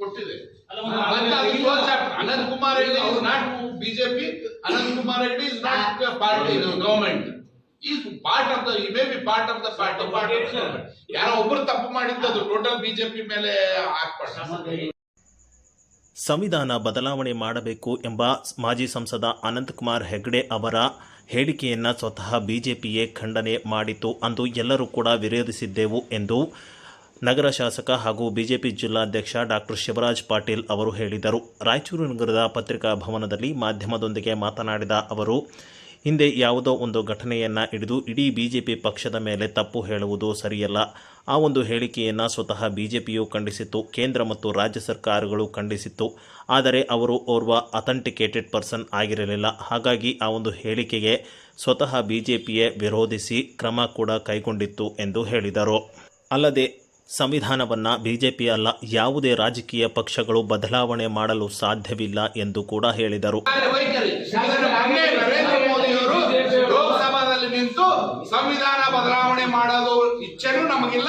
ಕೊಟ್ಟಿದೆ. Anant Kumar Reddy is not BJP Anant Kumar Reddy is not party government is part of the ಈ may be part of the party part ಯಾರೋ ಒಬ್ರು ತಪ್ಪು ಮಾಡಿದ್ದು total BJP ಮೇಲೆ ಹಾಕ್ಬಾರ್ದು. ಸಂವಿಧಾನ ಬದಲಾವಣೆ ಮಾಡಬೇಕು ಎಂಬ ಮಾಜಿ ಸಂಸದ ಅನಂತಕುಮಾರ್ ಹೆಗ್ಡೆ ಅವರ ಹೇಳಿಕೆಯನ್ನು ಸ್ವತಃ ಬಿಜೆಪಿಯೇ ಖಂಡನೆ ಮಾಡಿತು ಅಂದು ಎಲ್ಲರೂ ಕೂಡ ವಿರೋಧಿಸಿದ್ದೆವು ಎಂದು ನಗರ ಶಾಸಕ ಹಾಗೂ ಬಿಜೆಪಿ ಜಿಲ್ಲಾಧ್ಯಕ್ಷ ಡಾಕ್ಟರ್ ಶಿವರಾಜ್ ಪಾಟೀಲ್ ಅವರು ಹೇಳಿದರು. ರಾಯಚೂರು ನಗರದ ಪತ್ರಿಕಾ ಭವನದಲ್ಲಿ ಮಾಧ್ಯಮದೊಂದಿಗೆ ಮಾತನಾಡಿದ ಅವರು, ಹಿಂದೆ ಯಾವುದೋ ಒಂದು ಘಟನೆಯನ್ನು ಹಿಡಿದು ಇಡೀ ಬಿಜೆಪಿ ಪಕ್ಷದ ಮೇಲೆ ತಪ್ಪು ಹೇಳುವುದು ಸರಿಯಲ್ಲ. ಆ ಒಂದು ಹೇಳಿಕೆಯನ್ನು ಸ್ವತಃ ಬಿಜೆಪಿಯು ಖಂಡಿಸಿತ್ತು, ಕೇಂದ್ರ ಮತ್ತು ರಾಜ್ಯ ಸರ್ಕಾರಗಳು ಖಂಡಿಸಿತ್ತು. ಆದರೆ ಅವರು ಓರ್ವ ಅಥೆಂಟಿಕೇಟೆಡ್ ಪರ್ಸನ್ ಆಗಿರಲಿಲ್ಲ. ಹಾಗಾಗಿ ಆ ಒಂದು ಹೇಳಿಕೆಗೆ ಸ್ವತಃ ಬಿಜೆಪಿಯೇ ವಿರೋಧಿಸಿ ಕ್ರಮ ಕೂಡ ಕೈಗೊಂಡಿತ್ತು ಎಂದು ಹೇಳಿದರು. ಅಲ್ಲದೆ ಸಂವಿಧಾನವನ್ನು ಬಿಜೆಪಿ ಅಲ್ಲ ಯಾವುದೇ ರಾಜಕೀಯ ಪಕ್ಷಗಳು ಬದಲಾವಣೆ ಮಾಡಲು ಸಾಧ್ಯವಿಲ್ಲ ಎಂದು ಕೂಡ ಹೇಳಿದರು. ಲೋಕಸಭಾದಲ್ಲಿ ನಿಂತು ಸಂವಿಧಾನ ಬದಲಾವಣೆ ಮಾಡೋದು ಇಚ್ಛೆನೂ ನಮಗಿಲ್ಲ.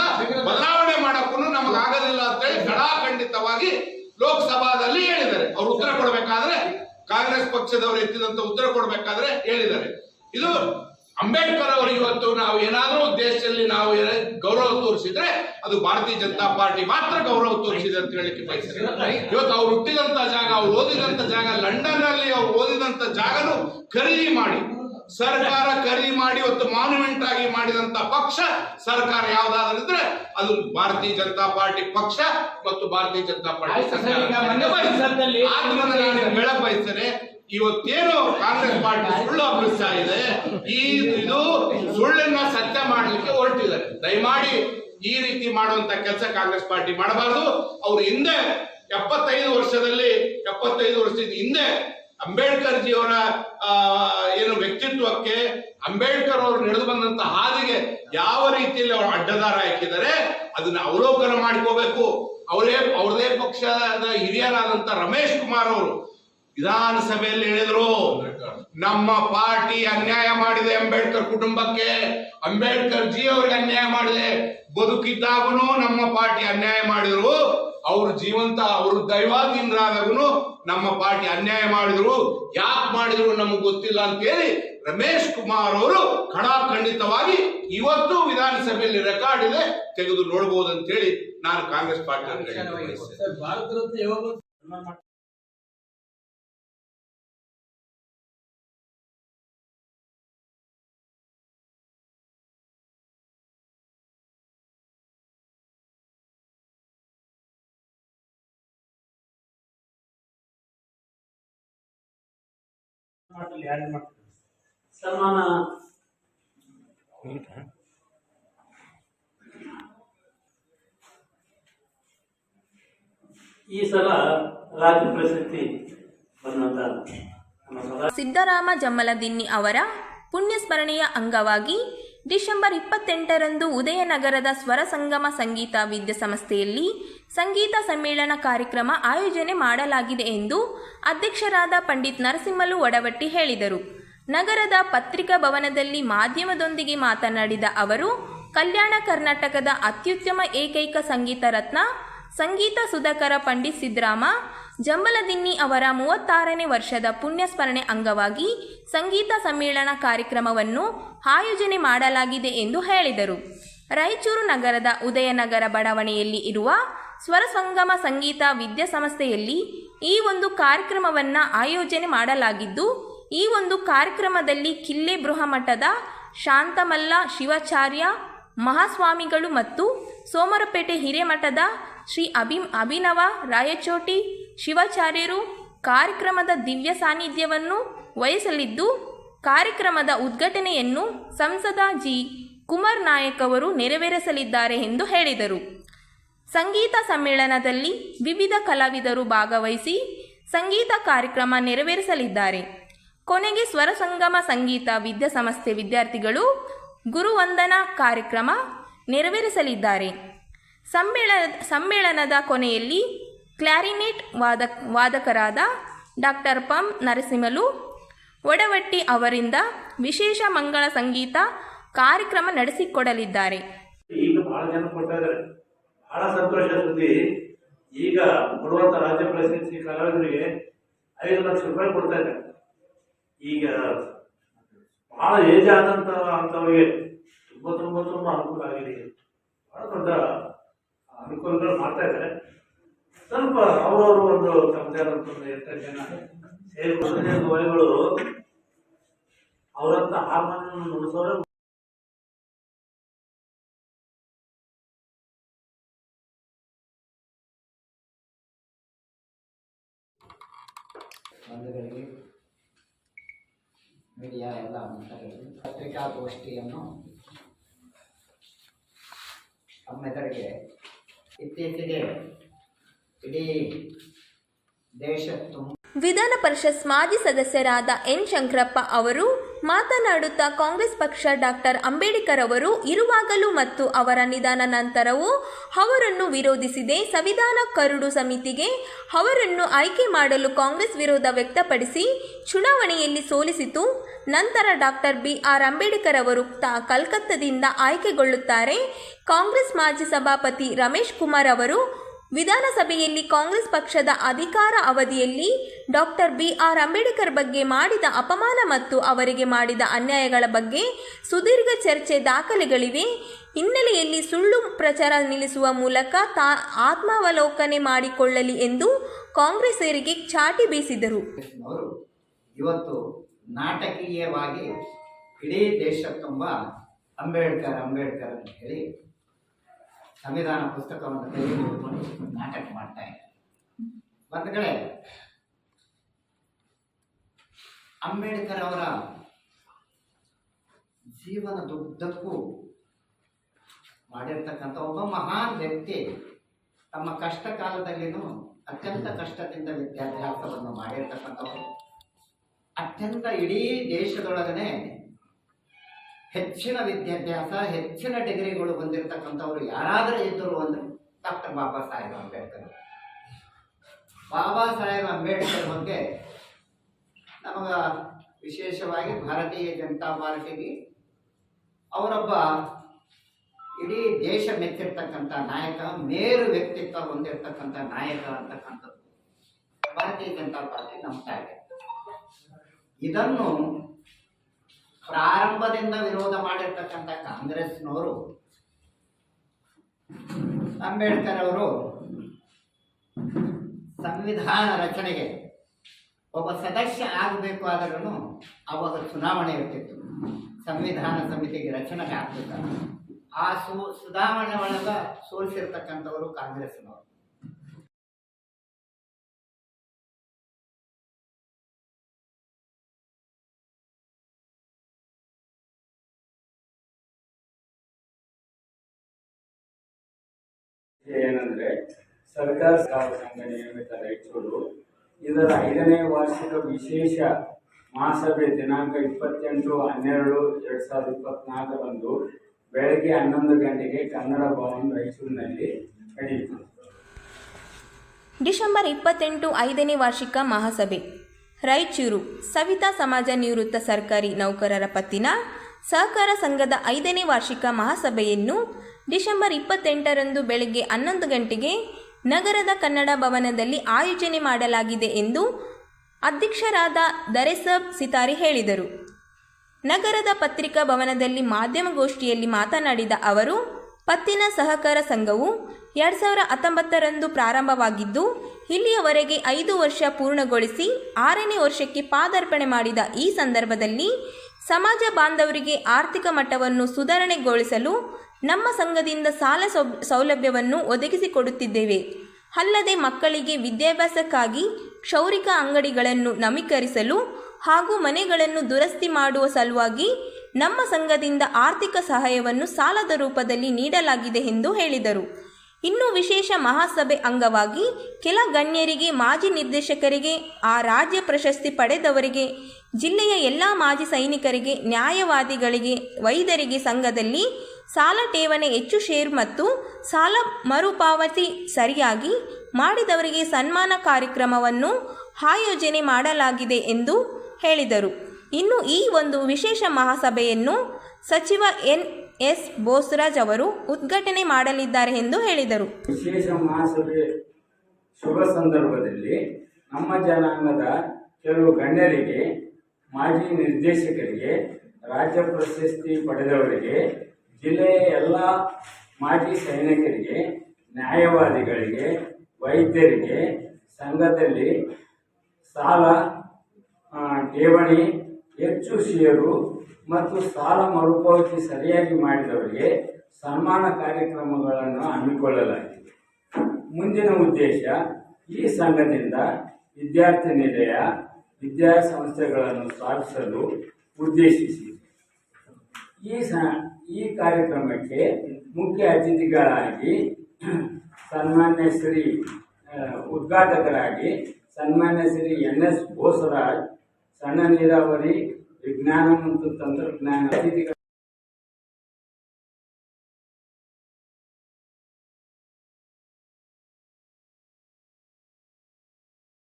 ಬದಲಾವಣೆ ಮಾಡಕ್ಕೂ ಅಂತ ಹೇಳಿ ಖಡಾಖಂಡಿತವಾಗಿ ಲೋಕಸಭಾದಲ್ಲಿ ಹೇಳಿದ್ದಾರೆ. ಅವ್ರು ಉತ್ತರ ಕೊಡಬೇಕಾದ್ರೆ ಕಾಂಗ್ರೆಸ್ ಪಕ್ಷದವರು ಎತ್ತಿದಂತ ಉತ್ತರ ಕೊಡಬೇಕಾದ್ರೆ ಹೇಳಿದ್ದಾರೆ. ಇದು ಅಂಬೇಡ್ಕರ್ ಅವರು ಇವತ್ತು ನಾವು ಏನಾದರೂ ದೇಶದಲ್ಲಿ ನಾವು ಗೌರವ ತೋರಿಸಿದ್ರೆ ಅದು ಭಾರತೀಯ ಜನತಾ ಪಾರ್ಟಿ ಮಾತ್ರ ಗೌರವ ತೋರಿಸಿದೆ ಅಂತ ಹೇಳಿಕ್ಕೆ ಬಯಸ್ತೇನೆ. ಇವತ್ತು ಅವ್ರು ಹುಟ್ಟಿದಂತ ಜಾಗ ಅವ್ರು ಓದಿದಂತ ಜಾಗ ಲಂಡನ್ ಅಲ್ಲಿ ಅವ್ರು ಓದಿದಂತ ಜಾಗನು ಖರೀದಿ ಮಾಡಿ ಸರ್ಕಾರ ಖರೀದಿ ಮಾಡಿ ಇವತ್ತು ಮಾನ್ಯುಮೆಂಟ್ ಆಗಿ ಮಾಡಿದಂತ ಪಕ್ಷ ಸರ್ಕಾರ ಯಾವ್ದಾದ್ರು ಇದ್ರೆ ಅದು ಭಾರತೀಯ ಜನತಾ ಪಾರ್ಟಿ ಪಕ್ಷ ಮತ್ತು ಭಾರತೀಯ ಜನತಾ ಪಾರ್ಟಿ ಬಯಸ್ತೇನೆ ಇವತ್ತೇನು ಕಾಂಗ್ರೆಸ್ ಪಾರ್ಟಿ ಸುಳ್ಳು ಹಬ್ಬಿಸ್ತಾ ಇದೆ. ಈ ಇದು ಸುಳ್ಳನ್ನ ಸತ್ಯ ಮಾಡ್ಲಿಕ್ಕೆ ಹೊರಟಿದ್ದಾರೆ. ದಯಮಾಡಿ ಈ ರೀತಿ ಮಾಡುವಂತ ಕೆಲಸ ಕಾಂಗ್ರೆಸ್ ಪಾರ್ಟಿ ಮಾಡಬಾರದು. ಅವ್ರ ಹಿಂದೆ ಎಪ್ಪತ್ತೈದು ವರ್ಷದಲ್ಲಿ, ಎಪ್ಪತ್ತೈದು ವರ್ಷದ ಹಿಂದೆ ಅಂಬೇಡ್ಕರ್ ಜಿಯವರ ಏನು ವ್ಯಕ್ತಿತ್ವಕ್ಕೆ ಅಂಬೇಡ್ಕರ್ ಅವರು ನಡೆದು ಬಂದಂತ ಹಾದಿಗೆ ಯಾವ ರೀತಿಯಲ್ಲಿ ಅವರು ಅಡ್ಡದಾರ ಹಾಕಿದ್ದಾರೆ, ಅದನ್ನ ಅವಲೋಕನ ಮಾಡ್ಕೋಬೇಕು. ಅವರೇ, ಅವ್ರದೇ ಪಕ್ಷದ ಹಿರಿಯರಾದಂತ ರಮೇಶ್ ಕುಮಾರ್ ಅವರು ವಿಧಾನಸಭೆಯಲ್ಲಿ ಹೇಳಿದ್ರು, ನಮ್ಮ ಪಾರ್ಟಿ ಅನ್ಯಾಯ ಮಾಡಿದೆ ಅಂಬೇಡ್ಕರ್ ಕುಟುಂಬಕ್ಕೆ. ಅಂಬೇಡ್ಕರ್ ಜಿ ಅವ್ರಿಗೆ ಅನ್ಯಾಯ ಮಾಡಿದೆ. ಬದುಕಿದ್ದಾಗೂ ನಮ್ಮ ಪಾರ್ಟಿ ಅನ್ಯಾಯ ಮಾಡಿದ್ರು. ಅವ್ರ ಜೀವಂತ, ಅವರು ದೈವಾಧೀನರಾದಾಗೂ ನಮ್ಮ ಪಾರ್ಟಿ ಅನ್ಯಾಯ ಮಾಡಿದ್ರು. ಯಾಕೆ ಮಾಡಿದ್ರು ನಮಗೆ ಗೊತ್ತಿಲ್ಲ ಅಂತ ಹೇಳಿ ರಮೇಶ್ ಕುಮಾರ್ ಅವರು ಖಡಾಖಂಡಿತವಾಗಿ ಇವತ್ತು ವಿಧಾನಸಭೆಯಲ್ಲಿ ರೆಕಾರ್ಡ್ ಇದೆ, ತೆಗೆದು ನೋಡಬಹುದು ಅಂತ ಹೇಳಿ ನಾನು ಕಾಂಗ್ರೆಸ್ ಪಾರ್ಟಿ ಭಾರತ ರತ್ನ ಯಾವಾಗಲೂ ಸನ್ಮಾನ ಈ ಸಲ ರಾಜ್ಯ ಪ್ರಶಸ್ತಿ ಬಂದಂತ ಸಿದ್ದರಾಮ ಜಮ್ಮಲದಿನ್ನಿ ಅವರ ಪುಣ್ಯಸ್ಮರಣೆಯ ಅಂಗವಾಗಿ ಡಿಸೆಂಬರ್ ಇಪ್ಪತ್ತೆಂಟರಂದು ಉದಯನಗರದ ಸ್ವರ ಸಂಗಮ ಸಂಗೀತ ವಿದ್ಯಾಸಂಸ್ಥೆಯಲ್ಲಿ ಸಂಗೀತ ಸಮ್ಮೇಳನ ಕಾರ್ಯಕ್ರಮ ಆಯೋಜನೆ ಮಾಡಲಾಗಿದೆ ಎಂದು ಅಧ್ಯಕ್ಷರಾದ ಪಂಡಿತ್ ನರಸಿಂಹಲು ಒಡವಟ್ಟಿ ಹೇಳಿದರು. ನಗರದ ಪತ್ರಿಕಾ ಭವನದಲ್ಲಿ ಮಾಧ್ಯಮದೊಂದಿಗೆ ಮಾತನಾಡಿದ ಅವರು, ಕಲ್ಯಾಣ ಕರ್ನಾಟಕದ ಅತ್ಯುತ್ತಮ ಏಕೈಕ ಸಂಗೀತ ರತ್ನ ಸಂಗೀತ ಸುಧಾಕರ ಪಂಡಿತ್ ಸಿದ್ದರಾಮ ಜಂಬಲದಿನ್ನಿ ಅವರ ಮೂವತ್ತಾರನೇ ವರ್ಷದ ಪುಣ್ಯಸ್ಮರಣೆ ಅಂಗವಾಗಿ ಸಂಗೀತ ಸಮ್ಮೇಳನ ಕಾರ್ಯಕ್ರಮವನ್ನು ಆಯೋಜನೆ ಮಾಡಲಾಗಿದೆ ಎಂದು ಹೇಳಿದರು. ರಾಯಚೂರು ನಗರದ ಉದಯನಗರ ಬಡಾವಣೆಯಲ್ಲಿ ಇರುವ ಸ್ವರಸಂಗಮ ಸಂಗೀತ ವಿದ್ಯಾಸಂಸ್ಥೆಯಲ್ಲಿ ಈ ಒಂದು ಕಾರ್ಯಕ್ರಮವನ್ನು ಆಯೋಜನೆ ಮಾಡಲಾಗಿದ್ದು, ಈ ಒಂದು ಕಾರ್ಯಕ್ರಮದಲ್ಲಿ ಕಿಲ್ಲೆ ಬೃಹಮಠದ ಶಾಂತಮಲ್ಲ ಶಿವಾಚಾರ್ಯ ಮಹಾಸ್ವಾಮಿಗಳು ಮತ್ತು ಸೋಮರಪೇಟೆ ಹಿರೇಮಠದ ಶ್ರೀ ಅಭಿ, ಅಭಿನವ ರಾಯಚೋಟಿ ಶಿವಾಚಾರ್ಯರು ಕಾರ್ಯಕ್ರಮದ ದಿವ್ಯ ಸಾನ್ನಿಧ್ಯವನ್ನು ವಹಿಸಲಿದ್ದು, ಕಾರ್ಯಕ್ರಮದ ಉದ್ಘಾಟನೆಯನ್ನು ಸಂಸದ ಜಿ. ಕುಮಾರ್ ನಾಯಕ್ ಅವರು ನೆರವೇರಿಸಲಿದ್ದಾರೆ ಎಂದು ಹೇಳಿದರು. ಸಂಗೀತ ಸಮ್ಮೇಳನದಲ್ಲಿ ವಿವಿಧ ಕಲಾವಿದರು ಭಾಗವಹಿಸಿ ಸಂಗೀತ ಕಾರ್ಯಕ್ರಮ ನೆರವೇರಿಸಲಿದ್ದಾರೆ. ಕೊನೆಗೆ ಸ್ವರ ಸಂಗಮ ಸಂಗೀತ ವಿದ್ಯಾಸಂಸ್ಥೆ ವಿದ್ಯಾರ್ಥಿಗಳು ಗುರುವಂದನಾ ಕಾರ್ಯಕ್ರಮ ನೆರವೇರಿಸಲಿದ್ದಾರೆ. ಸಮ್ಮೇಳನ ಸಮ್ಮೇಳನದ ಕೊನೆಯಲ್ಲಿ ಕ್ಲಾರಿನೆಟ್ ವಾದ, ವಾದಕರಾದ ಡಾಕ್ಟರ್ ಪಂ ನರಸಿಂಹಲು ಒಡವಟ್ಟಿ ಅವರಿಂದ ವಿಶೇಷ ಮಂಗಳ ಸಂಗೀತ ಕಾರ್ಯಕ್ರಮ ನಡೆಸಿಕೊಡಲಿದ್ದಾರೆ. ಈಗ ಬಹಳ ಜನ ಕೊಡ್ತಾ ಇದಾರೆ ಬಹಳ ಸಂತೋಷ ಸುದ್ದಿ. ಈಗ ಕೊಡುವಂತ ರಾಜ್ಯ ಪ್ರಶಸ್ತಿ ಕಲಾವಿದರಿಗೆ ಐದು ಲಕ್ಷ ರೂಪಾಯಿ ಕೊಡ್ತಾ ಇದ್ದಾರೆ. ಈಗ ಬಹಳ ಏಜ್ ಆದಂತ ಅಂತವರಿಗೆ ತುಂಬಾ ತುಂಬಾ ತುಂಬಾ ಅನುಕೂಲ ಆಗಿದೆ. ಬಹಳ ದೊಡ್ಡ ಅನುಕೂಲಗಳು ಮಾಡ್ತಾ ಇದ್ದಾರೆ. ಸ್ವಲ್ಪ ಅವರವರು ಒಂದು ತಮ್ಮದೇ ಆದಂತ ಒಂದು ಎಂಟು ಜನ. ಸೇರಿ ವಯಗಳು ಅವರಂತ ಹಾರ್ಮೋನಿಯನ್ನು ನುಡಿಸೋರೆ ಮೀಡಿಯಾ ಎಲ್ಲ ಪತ್ರಿಕಾಗೋಷ್ಠಿಯನ್ನು ತಮ್ಮೆದುರಿಗೆ ಇತ್ತೀಚೆಗೆ ಇಡೀ ವಿಧಾನ ಪರಿಷತ್ ಮಾಜಿ ಸದಸ್ಯರಾದ ಎನ್ ಶಂಕರಪ್ಪ ಅವರು ಮಾತನಾಡುತ್ತಾ ಕಾಂಗ್ರೆಸ್ ಪಕ್ಷ ಡಾಕ್ಟರ್ ಅಂಬೇಡ್ಕರ್ ಅವರು ಇರುವಾಗಲೂ ಮತ್ತು ಅವರ ನಿಧನ ನಂತರವೂ ಅವರನ್ನು ವಿರೋಧಿಸಿದೆ. ಸಂವಿಧಾನ ಕರುಡು ಸಮಿತಿಗೆ ಅವರನ್ನು ಆಯ್ಕೆ ಮಾಡಲು ಕಾಂಗ್ರೆಸ್ ವಿರೋಧ ವ್ಯಕ್ತಪಡಿಸಿ ಚುನಾವಣೆಯಲ್ಲಿ ಸೋಲಿಸಿತು. ನಂತರ ಡಾಕ್ಟರ್ ಬಿ ಆರ್ ಅಂಬೇಡ್ಕರ್ ಅವರು ತಾ ಕಲ್ಕತ್ತಾದಿಂದ ಆಯ್ಕೆಗೊಳ್ಳುತ್ತಾರೆ. ಕಾಂಗ್ರೆಸ್ ಮಾಜಿ ಸಭಾಪತಿ ರಮೇಶ್ ಕುಮಾರ್ ಅವರು ವಿಧಾನಸಭೆಯಲ್ಲಿ ಕಾಂಗ್ರೆಸ್ ಪಕ್ಷದ ಅಧಿಕಾರ ಅವಧಿಯಲ್ಲಿ ಡಾಕ್ಟರ್ ಬಿ ಆರ್ ಅಂಬೇಡ್ಕರ್ ಬಗ್ಗೆ ಮಾಡಿದ ಅಪಮಾನ ಮತ್ತು ಅವರಿಗೆ ಮಾಡಿದ ಅನ್ಯಾಯಗಳ ಬಗ್ಗೆ ಸುದೀರ್ಘ ಚರ್ಚೆ ದಾಖಲೆಗಳಿವೆ. ಹಿನ್ನೆಲೆಯಲ್ಲಿ ಸುಳ್ಳು ಪ್ರಚಾರ ನಿಲ್ಲಿಸುವ ಮೂಲಕ ತಾ ಆತ್ಮಾವಲೋಕನೆ ಮಾಡಿಕೊಳ್ಳಲಿ ಎಂದು ಕಾಂಗ್ರೆಸ್ಸರಿಗೆ ಚಾಟಿ ಬೀಸಿದರು. ಇವತ್ತು ನಾಟಕೀಯವಾಗಿ ಇಡೀ ದೇಶ ತುಂಬ ಅಂಬೇಡ್ಕರ್ ಅಂಬೇಡ್ಕರ್ ಅಂತ ಹೇಳಿ ಸಂವಿಧಾನ ಪುಸ್ತಕವನ್ನು ಹಿಡ್ಕೊಂಡು ನಾಟಕ ಮಾಡ್ತಾ ಇದ್ದಾರೆ ಅಂಬೇಡ್ಕರ್ ಅವರ ಜೀವನದುದ್ದಕ್ಕೂ ಮಾಡಿರ್ತಕ್ಕಂಥ ಒಬ್ಬ ಮಹಾನ್ ವ್ಯಕ್ತಿ ತಮ್ಮ ಕಷ್ಟ ಕಾಲದಲ್ಲಿನೂ ಅತ್ಯಂತ ಕಷ್ಟದಿಂದ ವಿದ್ಯಾಭ್ಯಾಸವನ್ನು ಮಾಡಿರ್ತಕ್ಕಂಥವರು ಅತ್ಯಂತ ಇಡೀ ದೇಶದೊಳಗನೆ ಹೆಚ್ಚಿನ ವಿದ್ಯಾಭ್ಯಾಸ, ಹೆಚ್ಚಿನ ಡಿಗ್ರಿಗಳು ಬಂದಿರತಕ್ಕಂಥವ್ರು ಯಾರಾದರೂ ಇದ್ದರು ಅಂದ್ರೆ ಡಾಕ್ಟರ್ ಬಾಬಾ ಸಾಹೇಬ್ ಅಂಬೇಡ್ಕರ್. ಬಾಬಾ ಸಾಹೇಬ್ ಅಂಬೇಡ್ಕರ್ ಬಗ್ಗೆ ನಮಗ ವಿಶೇಷವಾಗಿ ಭಾರತೀಯ ಜನತಾ ಪಾರ್ಟಿಗೆ ಅವರೊಬ್ಬ ಇಡೀ ದೇಶ ಮೆಚ್ಚಿರ್ತಕ್ಕಂಥ ನಾಯಕ, ಮೇರು ವ್ಯಕ್ತಿತ್ವ ಹೊಂದಿರತಕ್ಕಂಥ ನಾಯಕ ಅಂತಕ್ಕಂಥದ್ದು ಭಾರತೀಯ ಜನತಾ ಪಾರ್ಟಿ ನಮ್ಮ ಇದೆ ಇದನ್ನು ಪ್ರಾರಂಭದಿಂದ ವಿರೋಧ ಮಾಡಿರ್ತಕ್ಕಂಥ ಕಾಂಗ್ರೆಸ್ನವರು, ಅಂಬೇಡ್ಕರ್ ಅವರು ಸಂವಿಧಾನ ರಚನೆಗೆ ಒಬ್ಬ ಸದಸ್ಯ ಆಗಬೇಕು ಆದರೂ ಅವಾಗ ಚುನಾವಣೆ ಇರ್ತಿತ್ತು. ಸಂವಿಧಾನ ಸಮಿತಿಗೆ ರಚನೆಗೆ ಆಗ್ತಿತ್ತು ಆ ಸು, ಸುಧಾರಣೆ ಒಳಗ ಸೋಲಿಸಿರ್ತಕ್ಕಂಥವರು ಕಾಂಗ್ರೆಸ್ನವರು. ಏನಂದ್ರೆ ಸರ್ಕಾರ ನಿಯಮಿತ ರಾಯಚೂರು ಇದರ ಐದನೇ ವಾರ್ಷಿಕ ವಿಶೇಷ ಮಹಾಸಭೆ ದಿನಾಂಕ ಇಪ್ಪತ್ತೆಂಟು ಹನ್ನೆರಡು ಎರಡ್ ಸಾವಿರದ ಇಪ್ಪತ್ನಾಲ್ಕರಂದು ಬೆಳಗ್ಗೆ ಹನ್ನೊಂದು ಗಂಟೆಗೆ ಕನ್ನಡ ಭವನ್ ರಾಯಚೂರಿನಲ್ಲಿ ನಡೆಯಿತು. ಡಿಸೆಂಬರ್ ಇಪ್ಪತ್ತೆಂಟು ಐದನೇ ವಾರ್ಷಿಕ ಮಹಾಸಭೆ. ರಾಯಚೂರು ಸವಿತಾ ಸಮಾಜ ನಿವೃತ್ತ ಸರ್ಕಾರಿ ನೌಕರರ ಪತ್ತಿನ ಸಹಕಾರ ಸಂಘದ ಐದನೇ ವಾರ್ಷಿಕ ಮಹಾಸಭೆಯನ್ನು ಡಿಸೆಂಬರ್ ಇಪ್ಪತ್ತೆಂಟರಂದು ಬೆಳಗ್ಗೆ ಹನ್ನೊಂದು ಗಂಟೆಗೆ ನಗರದ ಕನ್ನಡ ಭವನದಲ್ಲಿ ಆಯೋಜನೆ ಮಾಡಲಾಗಿದೆ ಎಂದು ಅಧ್ಯಕ್ಷರಾದ ದರೆಸಬ್ ಸಿತಾರಿ ಹೇಳಿದರು. ನಗರದ ಪತ್ರಿಕಾ ಭವನದಲ್ಲಿ ಮಾಧ್ಯಮಗೋಷ್ಠಿಯಲ್ಲಿ ಮಾತನಾಡಿದ ಅವರು, ಪತ್ತಿನ ಸಹಕಾರ ಸಂಘವು ಎರಡು ಸಾವಿರ ಹತ್ತೊಂಬತ್ತರಂದು ಪ್ರಾರಂಭವಾಗಿದ್ದು, ಇಲ್ಲಿಯವರೆಗೆ ಐದು ವರ್ಷ ಪೂರ್ಣಗೊಳಿಸಿ ಆರನೇ ವರ್ಷಕ್ಕೆ ಪಾದಾರ್ಪಣೆ ಮಾಡಿದ ಈ ಸಂದರ್ಭದಲ್ಲಿ ಸಮಾಜ ಬಾಂಧವರಿಗೆ ಆರ್ಥಿಕ ಮಟ್ಟವನ್ನು ಸುಧಾರಣೆಗೊಳಿಸಲು ನಮ್ಮ ಸಂಘದಿಂದ ಸಾಲ ಸೌ- ಸೌಲಭ್ಯವನ್ನು ಒದಗಿಸಿಕೊಡುತ್ತಿದ್ದೇವೆ. ಅಲ್ಲದೆ ಮಕ್ಕಳಿಗೆ ವಿದ್ಯಾಭ್ಯಾಸಕ್ಕಾಗಿ ಕ್ಷೌರಿಕ ಅಂಗಡಿಗಳನ್ನು ನವೀಕರಿಸಲು ಹಾಗೂ ಮನೆಗಳನ್ನು ದುರಸ್ತಿ ಮಾಡುವ ಸಲುವಾಗಿ ನಮ್ಮ ಸಂಘದಿಂದ ಆರ್ಥಿಕ ಸಹಾಯವನ್ನು ಸಾಲದ ರೂಪದಲ್ಲಿ ನೀಡಲಾಗಿದೆ ಎಂದು ಹೇಳಿದರು. ಇನ್ನು ವಿಶೇಷ ಮಹಾಸಭೆ ಅಂಗವಾಗಿ ಕೆಲ ಗಣ್ಯರಿಗೆ, ಮಾಜಿ ನಿರ್ದೇಶಕರಿಗೆ, ಆ ರಾಜ್ಯ ಪ್ರಶಸ್ತಿ ಪಡೆದವರಿಗೆ, ಜಿಲ್ಲೆಯ ಎಲ್ಲ ಮಾಜಿ ಸೈನಿಕರಿಗೆ, ನ್ಯಾಯವಾದಿಗಳಿಗೆ, ವೈದ್ಯರಿಗೆ ಸಂಘದಲ್ಲಿ ಸಾಲ ಠೇವಣಿ ಹೆಚ್ಚು ಷೇರು ಮತ್ತು ಸಾಲ ಮರುಪಾವತಿ ಸರಿಯಾಗಿ ಮಾಡಿದವರಿಗೆ ಸನ್ಮಾನ ಕಾರ್ಯಕ್ರಮವನ್ನು ಆಯೋಜನೆ ಮಾಡಲಾಗಿದೆ ಎಂದು ಹೇಳಿದರು. ಇನ್ನು ಈ ಒಂದು ವಿಶೇಷ ಮಹಾಸಭೆಯನ್ನು ಸಚಿವ ಎನ್ ಎಸ್ ಬೋಸರಾಜ್ ಅವರು ಉದ್ಘಾಟನೆ ಮಾಡಲಿದ್ದಾರೆ ಎಂದು ಹೇಳಿದರು. ವಿಶೇಷ ಮಹಾಸಭೆ ಶುಭ ಸಂದರ್ಭದಲ್ಲಿ ನಮ್ಮ ಜನಾಂಗದ ಕೆಲವು ಗಣ್ಯರಿಗೆ, ಮಾಜಿ ನಿರ್ದೇಶಕರಿಗೆ, ರಾಜ್ಯ ಪ್ರಶಸ್ತಿ ಪಡೆದವರಿಗೆ ಜಿಲ್ಲೆಯ ಎಲ್ಲ ಮಾಜಿ ಸೈನಿಕರಿಗೆ, ನ್ಯಾಯವಾದಿಗಳಿಗೆ, ವೈದ್ಯರಿಗೆ, ಸಂಘದಲ್ಲಿ ಸಾಲ ಠೇವಣಿ ಹೆಚ್ಚು ಷೇರು ಮತ್ತು ಸಾಲ ಮರುಪಾವತಿ ಸರಿಯಾಗಿ ಮಾಡಿದವರಿಗೆ ಸನ್ಮಾನ ಕಾರ್ಯಕ್ರಮಗಳನ್ನು ಹಮ್ಮಿಕೊಳ್ಳಲಾಗಿದೆ. ಮುಂದಿನ ಉದ್ದೇಶ, ಈ ಸಂಘದಿಂದ ವಿದ್ಯಾರ್ಥಿ ನಿಲಯ, ವಿದ್ಯಾಸಂಸ್ಥೆಗಳನ್ನು ಸ್ಥಾಪಿಸಲು ಉದ್ದೇಶಿಸಿ. ಈ ಸ ಈ ಕಾರ್ಯಕ್ರಮಕ್ಕೆ ಮುಖ್ಯ ಅತಿಥಿಗಳಾಗಿ ಸನ್ಮಾನ್ಯ ಶ್ರೀ ಉದ್ಘಾಟಕರಾಗಿ ಸನ್ಮಾನ್ಯ ಶ್ರೀ ಎನ್ ಎಸ್ ಬೋಸರಾಜ್, ಸಣ್ಣ ನೀರಾವರಿ ವಿಜ್ಞಾನ ಮತ್ತು ತಂತ್ರಜ್ಞಾನ ಅತಿಥಿಗಳು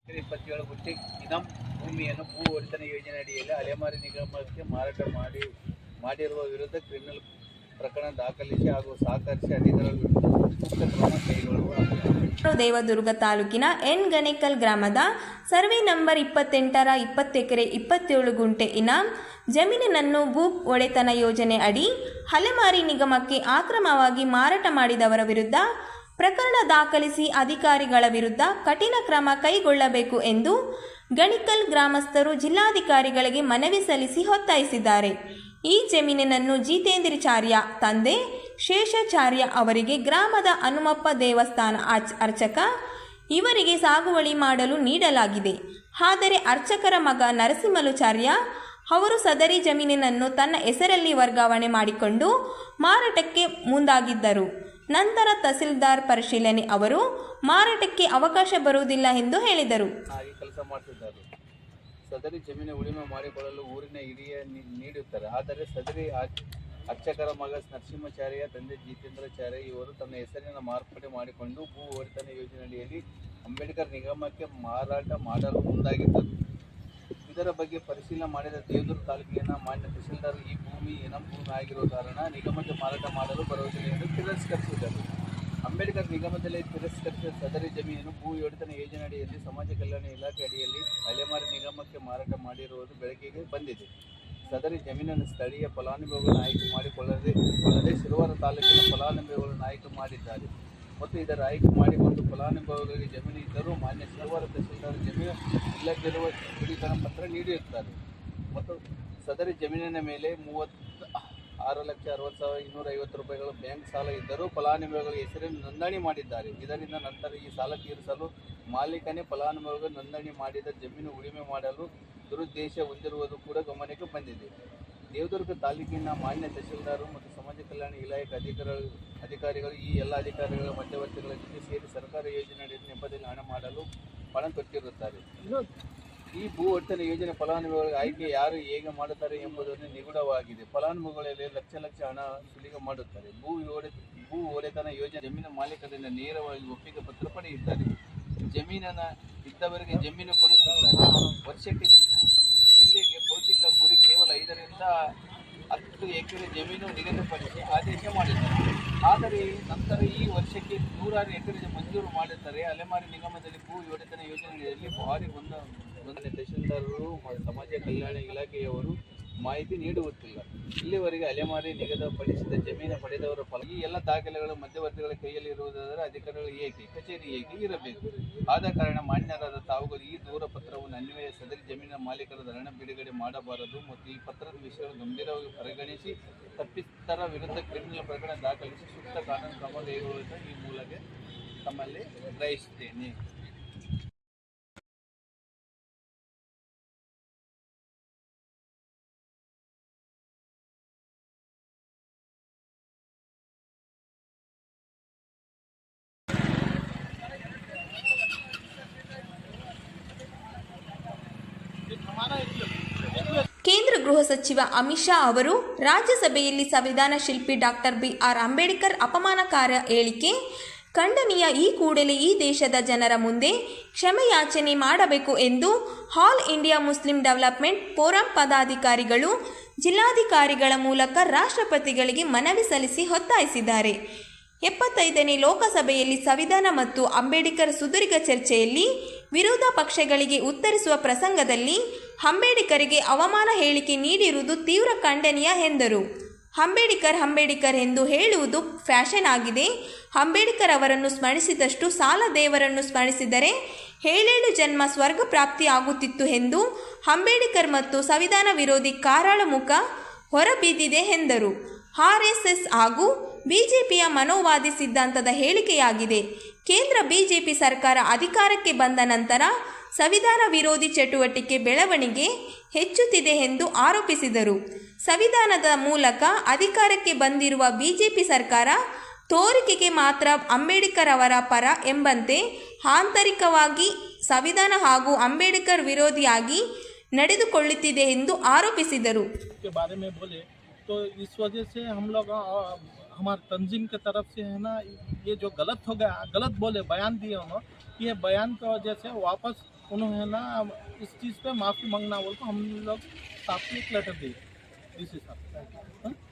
ಇಪ್ಪತ್ತೇಳು ಗುಂಟೆ ಇದಂ ಭೂಮಿಯನ್ನು ಭೂ ಒಡೆತನ ಯೋಜನೆ ಅಡಿಯಲ್ಲಿ ಅಲೆಮಾರಿ ನಿಗಮಕ್ಕೆ ಮಾರಾಟ ಮಾಡಿ ಮಾಡಿರುವ ವಿರುದ್ಧ ಕ್ರಿಮಿನಲ್ ಪ್ರಕರಣ ದಾಖಲಿಸಿ ಹಾಗೂ ಸಹಕರಿಸಿ ಅಧಿಕಾರಿಗಳ ವಿರುದ್ಧ ದೇವದುರ್ಗ ತಾಲೂಕಿನ ಎನ್ ಗಣೇಕಲ್ ಗ್ರಾಮದ ಸರ್ವೆ ನಂಬರ್ ಇಪ್ಪತ್ತೆಂಟರ ಇಪ್ಪತ್ತೆಕರೆ ಇಪ್ಪತ್ತೇಳು ಗುಂಟೆ ಇನಾಮ್ ಜಮೀನನ್ನು ಭೂ ಒಡೆತನ ಯೋಜನೆ ಅಡಿ ಹಲೆಮಾರಿ ನಿಗಮಕ್ಕೆ ಆಕ್ರಮವಾಗಿ ಮಾರಾಟ ಮಾಡಿದವರ ವಿರುದ್ಧ ಪ್ರಕರಣ ದಾಖಲಿಸಿ ಅಧಿಕಾರಿಗಳ ವಿರುದ್ಧ ಕಠಿಣ ಕ್ರಮ ಕೈಗೊಳ್ಳಬೇಕು ಎಂದು ಗಣಿಕಲ್ ಗ್ರಾಮಸ್ಥರು ಜಿಲ್ಲಾಧಿಕಾರಿಗಳಿಗೆ ಮನವಿ ಸಲ್ಲಿಸಿ ಒತ್ತಾಯಿಸಿದ್ದಾರೆ. ಈ ಜಮೀನಿನನ್ನು ಜಿತೇಂದ್ರಚಾರ್ಯ ತಂದೆ ಶೇಷಾಚಾರ್ಯ ಅವರಿಗೆ ಗ್ರಾಮದ ಹನುಮಪ್ಪ ದೇವಸ್ಥಾನ ಅರ್ಚಕ ಇವರಿಗೆ ಸಾಗುವಳಿ ಮಾಡಲು ನೀಡಲಾಗಿದೆ. ಆದರೆ ಅರ್ಚಕರ ಮಗ ನರಸಿಂಹಲುಚಾರ್ಯ ಅವರು ಸದರಿ ಜಮೀನಿನನ್ನು ತನ್ನ ಹೆಸರಲ್ಲಿ ವರ್ಗಾವಣೆ ಮಾಡಿಕೊಂಡು ಮಾರಾಟಕ್ಕೆ ಮುಂದಾಗಿದ್ದರು. ನಂತರ ತಹಸೀಲ್ದಾರ್ ಪರಿಶೀಲನೆ ಅವರು ಮಾರಾಟಕ್ಕೆ ಅವಕಾಶ ಬರುವುದಿಲ್ಲ ಎಂದು ಹೇಳಿದರು. ಸದರಿ ಜಮೀನು ಉಳಿಮೆ ಮಾಡಿಕೊಳ್ಳಲು ಊರಿನ ಹಿರಿಯ ನೀಡುತ್ತಾರೆ ಆದರೆ ಸದರಿ ಅರ್ಚಕರ ಮಗ ನರಸಿಂಹಾಚಾರ್ಯ, ತಂದೆ ಜಿತೇಂದ್ರಾಚಾರ್ಯ ಇವರು ತನ್ನ ಹೆಸರಿನ ಮಾರ್ಪಾಡು ಮಾಡಿಕೊಂಡು ಭೂ ಒಡೆತನ ಯೋಜನೆಯಡಿಯಲ್ಲಿ ಅಂಬೇಡ್ಕರ್ ನಿಗಮಕ್ಕೆ ಮಾರಾಟ ಮಾಡಲು ಮುಂದಾಗಿದ್ದರು. ಇದರ ಬಗ್ಗೆ ಪರಿಶೀಲನೆ ಮಾಡಿದ ದೇವದುರ್ಗ ತಾಲೂಕಿನ ಮಾನ್ಯ ತಹಸೀಲ್ದಾರ್ ಈ ಭೂಮಿ ಏನಂ ಭೂಮಿ ಆಗಿರುವ ಕಾರಣ ನಿಗಮಕ್ಕೆ ಮಾರಾಟ ಮಾಡಲು ಬರುವುದಿಲ್ಲ ಎಂದು ತಿರಸ್ಕರಿಸಿದರು. ಅಂಬೇಡ್ಕರ್ ನಿಗಮದಲ್ಲಿ ತಿರಸ್ಕರಿಸಿದ ಸದರಿ ಜಮೀನು ಭೂ ಒಡೆತನ ಯೋಜನೆ ಅಡಿಯಲ್ಲಿ ಸಮಾಜ ಕಲ್ಯಾಣ ಇಲಾಖೆ ಅಡಿಯಲ್ಲಿ ಅಲೆಮಾರಿ ನಿಗಮಕ್ಕೆ ಮಾರಾಟ ಮಾಡಿರುವುದು ಬೆಳಕಿಗೆ ಬಂದಿದೆ. ಸದರಿ ಜಮೀನನ್ನು ಸ್ಥಳೀಯ ಫಲಾನುಭವಿಗಳನ್ನು ಆಯ್ಕೆ ಮಾಡಿಕೊಳ್ಳದೆ ಕೊಳ್ಳದೆ ಶಿರುವಾರ ತಾಲೂಕಿನ ಫಲಾನುಭವಿಗಳನ್ನು ಆಯ್ಕೆ ಮಾಡಿದ್ದಾರೆ. ಮತ್ತು ಇದರ ಆಯ್ಕೆ ಮಾಡಿಕೊಂಡು ಫಲಾನುಭವಿಗಳಿಗೆ ಜಮೀನು ಇದ್ದರೂ ಮಾನ್ಯ ಶಿರುವಾರ ತಹಸೀಲ್ದಾರ್ ಜಮೀನು ಇಲ್ಲದಿರುವ ದೃಢೀಕರಣ ಪತ್ರ ನೀಡಿರುತ್ತಾರೆ. ಮತ್ತು ಸದರಿ ಜಮೀನಿನ ಮೇಲೆ ಮೂವತ್ತು ಆರು ಲಕ್ಷ ಅರವತ್ತು ಸಾವಿರ ಇನ್ನೂರ ಐವತ್ತು ರೂಪಾಯಿಗಳು ಬ್ಯಾಂಕ್ ಸಾಲ ಇದ್ದರೂ ಫಲಾನುಭವಿಗಳ ಹೆಸರನ್ನು ನೋಂದಣಿ ಮಾಡಿದ್ದಾರೆ. ಇದರಿಂದ ನಂತರ ಈ ಸಾಲ ತೀರಿಸಲು ಮಾಲೀಕನೇ ಫಲಾನುಭವಿಗಳು ನೋಂದಣಿ ಮಾಡಿದ ಜಮೀನು ಉಳಿಮೆ ಮಾಡಲು ದುರುದ್ದೇಶ ಹೊಂದಿರುವುದು ಕೂಡ ಗಮನಕ್ಕೆ ಬಂದಿದೆ. ದೇವದುರ್ಗ ತಾಲೂಕಿನ ಮಾನ್ಯ ತಹಶೀಲ್ದಾರರು ಮತ್ತು ಸಮಾಜ ಕಲ್ಯಾಣ ಇಲಾಖೆ ಅಧಿಕಾರಿಗಳು ಅಧಿಕಾರಿಗಳು ಈ ಎಲ್ಲ ಅಧಿಕಾರಿಗಳ ಮಧ್ಯವರ್ತಿಗಳ ಜೊತೆ ಸೇರಿ ಸರ್ಕಾರಿ ಯೋಜನೆ ನೆಪದಲ್ಲಿ ಹಣ ಮಾಡಲು ಪಣ ತೊಟ್ಟಿರುತ್ತಾರೆ. ಈ ಭೂ ಒಡೆತನ ಯೋಜನೆ ಫಲಾನುಭವಿಗಳ ಆಯ್ಕೆ ಯಾರು ಹೇಗೆ ಮಾಡುತ್ತಾರೆ ಎಂಬುದನ್ನು ನಿಗೂಢವಾಗಿದೆ. ಫಲಾನುಭವಿಗಳಲ್ಲಿ ಲಕ್ಷ ಲಕ್ಷ ಹಣ ಸುಲಿಗೆ ಮಾಡುತ್ತಾರೆ. ಭೂ ಒಡೆ ಭೂ ಒಡೆತನ ಯೋಜನೆ ಜಮೀನು ಮಾಲೀಕರಿಂದ ನೇರವಾಗಿ ಒಪ್ಪಿಗೆ ಪತ್ರ ಪಡೆಯುತ್ತಾರೆ. ಜಮೀನನ್ನ ಇದ್ದವರಿಗೆ ಜಮೀನು ಕೊಡುತ್ತಾರೆ. ವರ್ಷಕ್ಕೆ ಜಿಲ್ಲೆಗೆ ಭೌತಿಕ ಗುರಿ ಕೇವಲ ಐದರಿಂದ ಹತ್ತು ಎಕರೆ ಜಮೀನು ನಿಗದಿಪಡಿಸಿ ಆದೇಶ ಮಾಡಿದ್ದಾರೆ. ಆದರೆ ನಂತರ ಈ ವರ್ಷಕ್ಕೆ ನೂರಾರು ಎಕರೆ ಮಂಜೂರು ಮಾಡುತ್ತಾರೆ ಅಲೆಮಾರಿ ನಿಗಮದಲ್ಲಿ ಭೂ ಒಡೆತನ ಯೋಜನೆಯಲ್ಲಿ ಭಾರಿ ಒಂದು ಒಂದನೇ ತಹಶೀಲ್ದಾರರು ಸಮಾಜ ಕಲ್ಯಾಣ ಇಲಾಖೆಯವರು ಮಾಹಿತಿ ನೀಡುವುದಿಲ್ಲ. ಇಲ್ಲಿವರೆಗೆ ಅಲೆಮಾರಿ ನಿಗದಪಡಿಸಿದ ಜಮೀನು ಪಡೆದವರ ಫಲ ಈ ಎಲ್ಲ ದಾಖಲೆಗಳು ಮಧ್ಯವರ್ತಿಗಳ ಕೈಯಲ್ಲಿ ಇರುವುದಾದರೆ ಅಧಿಕಾರಿಗಳು ಏಕೆ? ಕಚೇರಿ ಏಕೆ ಇರಬೇಕು? ಆದ ಕಾರಣ ಮಾನ್ಯರಾದ ತಾವುಗಳು ಈ ದೂರ ಪತ್ರವನ್ನು ಅನ್ವಯ ಸದರಿ ಜಮೀನಿನ ಮಾಲೀಕರ ಹಣ ಬಿಡುಗಡೆ ಮಾಡಬಾರದು ಮತ್ತು ಈ ಪತ್ರದ ವಿಷಯವನ್ನು ಗಂಭೀರವಾಗಿ ಪರಿಗಣಿಸಿ ತಪ್ಪಿತರ ವಿರುದ್ಧ ಕ್ರಿಮಿನಲ್ ಪ್ರಕರಣ ದಾಖಲಿಸಿ ಸೂಕ್ತ ಕಾನೂನು ಕ್ರಮ ಕೈಗೊಳ್ಳುವುದು ಈ ಮೂಲಕ ತಮ್ಮಲ್ಲಿ ಗ್ರಹಿಸುತ್ತೇನೆ. ಕೇಂದ್ರ ಗೃಹ ಸಚಿವ ಅಮಿತ್ ಶಾ ಅವರು ರಾಜ್ಯಸಭೆಯಲ್ಲಿ ಸಂವಿಧಾನ ಶಿಲ್ಪಿ ಡಾಕ್ಟರ್ ಬಿ ಆರ್ ಅಂಬೇಡ್ಕರ್ ಅಪಮಾನಕಾರ ಹೇಳಿಕೆ, ಖಂಡನೀಯ ಈ ಕೂಡಲೇ ಈ ದೇಶದ ಜನರ ಮುಂದೆ ಕ್ಷಮೆಯಾಚನೆ ಮಾಡಬೇಕು ಎಂದು All India Muslim Development Forum ಪದಾಧಿಕಾರಿಗಳು, ಜಿಲ್ಲಾಧಿಕಾರಿಗಳ ಮೂಲಕ ರಾಷ್ಟ್ರಪತಿಗಳಿಗೆ ಮನವಿ ಸಲ್ಲಿಸಿ ಒತ್ತಾಯಿಸಿದ್ದಾರೆ. ಎಪ್ಪತ್ತೈದನೇ ಲೋಕಸಭೆಯಲ್ಲಿ ಸಂವಿಧಾನ ಮತ್ತು ಅಂಬೇಡ್ಕರ್ ಸುದೀರ್ಘ ಚರ್ಚೆಯಲ್ಲಿ ವಿರೋಧ ಪಕ್ಷಗಳಿಗೆ ಉತ್ತರಿಸುವ ಪ್ರಸಂಗದಲ್ಲಿ ಅಂಬೇಡ್ಕರ್ಗೆ ಅವಮಾನ ಹೇಳಿಕೆ ನೀಡಿರುವುದು ತೀವ್ರ ಖಂಡನೀಯ ಎಂದರು. ಅಂಬೇಡ್ಕರ್ ಅಂಬೇಡ್ಕರ್ ಎಂದು ಹೇಳುವುದು ಫ್ಯಾಷನ್ ಆಗಿದೆ. ಅಂಬೇಡ್ಕರ್ ಅವರನ್ನು ಸ್ಮರಿಸಿದಷ್ಟು ಸಾಲ ದೇವರನ್ನು ಸ್ಮರಿಸಿದರೆ ಏಳೇಳು ಜನ್ಮ ಸ್ವರ್ಗ ಪ್ರಾಪ್ತಿ ಆಗುತ್ತಿತ್ತು ಎಂದು ಅಂಬೇಡ್ಕರ್ ಮತ್ತು ಸಂವಿಧಾನ ವಿರೋಧಿ ಕಾರಾಳ ಮುಖ ಹೊರಬಿದ್ದಿದೆ ಎಂದರು. ಆರ್ಎಸ್ಎಸ್ ಹಾಗೂ ಬಿಜೆಪಿಯ ಮನೋವಾದಿ ಸಿದ್ಧಾಂತದ ಹೇಳಿಕೆಯಾಗಿದೆ. ಕೇಂದ್ರ ಬಿಜೆಪಿ ಸರ್ಕಾರ ಅಧಿಕಾರಕ್ಕೆ ಬಂದ ನಂತರ ಸಂವಿಧಾನ ವಿರೋಧಿ ಚಟುವಟಿಕೆ ಬೆಳವಣಿಗೆ ಹೆಚ್ಚುತ್ತಿದೆ ಎಂದು ಆರೋಪಿಸಿದರು ಸಂವಿಧಾನದ ಮೂಲಕ ಅಧಿಕಾರಕ್ಕೆ ಬಂದಿರುವ ಬಿಜೆಪಿ ಸರ್ಕಾರ ತೋರಿಕೆಗೆ ಮಾತ್ರ ಅಂಬೇಡ್ಕರ್ ಅವರ ಪರ ಎಂಬಂತೆ ಆಂತರಿಕವಾಗಿ ಸಂವಿಧಾನ ಹಾಗೂ ಅಂಬೇಡ್ಕರ್ ವಿರೋಧಿಯಾಗಿ ನಡೆದುಕೊಳ್ಳುತ್ತಿದೆ ಎಂದು ಆರೋಪಿಸಿದರು के बारे में बोले तो इस वजह से हम लोग अ, हमारे तंजीम के तरफ से है ना ये जो गलत हो गया गलत बोले बयान दिए उन्होंने ये बयान की वजह से वापस उन्होंने ना इस चीज़ पे माफ़ी मांगना बोल तो हम लोग साफ़ एक लेटर दिए इस हिसाब से